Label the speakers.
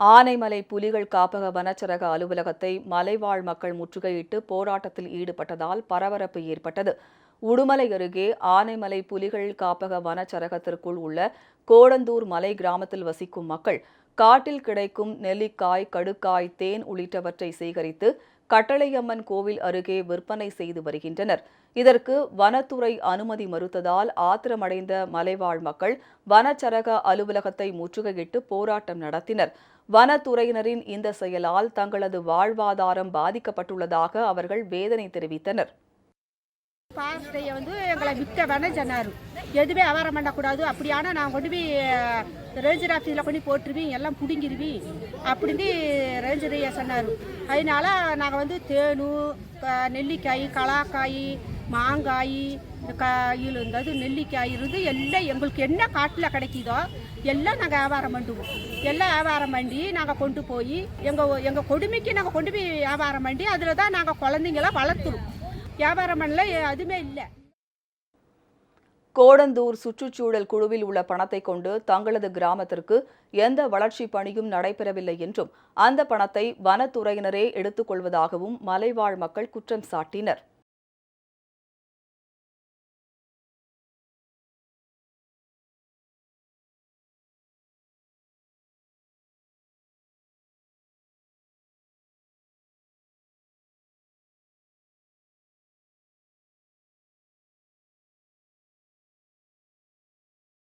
Speaker 1: ஆனைமலை புலிகள் காப்பக வனச்சரக அலுவலகத்தை மலைவாழ் மக்கள் முற்றுகையிட்டு போராட்டத்தில் ஈடுபட்டதால் பரபரப்பு ஏற்பட்டது. உடுமலை அருகே ஆனைமலை புலிகள் காப்பக வனச்சரகத்திற்குள் உள்ள கோடந்தூர் மலை கிராமத்தில் வசிக்கும் மக்கள் காட்டில் கிடைக்கும் நெல்லிக்காய் கடுக்காய் தேன் உள்ளிட்டவற்றை சேகரித்து கட்டளையம்மன் கோவில் அருகே விற்பனை செய்து வருகின்றனர். இதற்கு வனத்துறை அனுமதி மறுத்ததால் ஆத்திரமடைந்த மலைவாழ் மக்கள் வனச்சரக அலுவலகத்தை முற்றுகையிட்டு போராட்டம் நடத்தினர். வனத்துறையினரின் இந்த செயலால் தங்களது வாழ்வாதாரம் பாதிக்கப்பட்டுள்ளதாக அவர்கள் வேதனை தெரிவித்தனர்.
Speaker 2: பாஸ்டையை வந்து எங்களை விற்க வேணாம் சொன்னார். எதுவுமே வியாபாரம் பண்ணக்கூடாது. அப்படியானா நான் கொண்டு போய் ரேஞ்சர் ஆஃபீஸில் கொண்டு போய் எல்லாம் பிடுங்கிருவீன். அப்படின்னு ரேஞ்சர் ஐயா சொன்னார். அதனால நாங்கள் வந்து தேனு நெல்லிக்காய் கலாக்காய் மாங்காய் காயில் இருந்தது நெல்லிக்காய் இருந்து எல்லாம் எங்களுக்கு என்ன காட்டில் கிடைக்குதோ எல்லாம் நாங்கள் வியாபாரம் பண்ணுவோம். எல்லாம் வியாபாரம் பண்ணி நாங்கள் கொண்டு போய் எங்கள் எங்கள் கொடுமைக்கு நாங்கள் கொண்டு போய் வியாபாரம் பண்ணி அதில் தான் நாங்கள் குழந்தைங்களாம் வளர்த்துருவோம் வியாபாரம் பண்ணல அதுவுமே இல்லை.
Speaker 1: கோடந்தூர் சுற்றுச்சூழல் குழுவில் உள்ள பணத்தை கொண்டு தங்களது கிராமத்திற்கு எந்த வளர்ச்சி பணியும் நடைபெறவில்லை என்றும் அந்த பணத்தை வனத்துறையினரே எடுத்துக்கொள்வதாகவும் மலைவாழ் மக்கள் குற்றம் சாட்டினர்.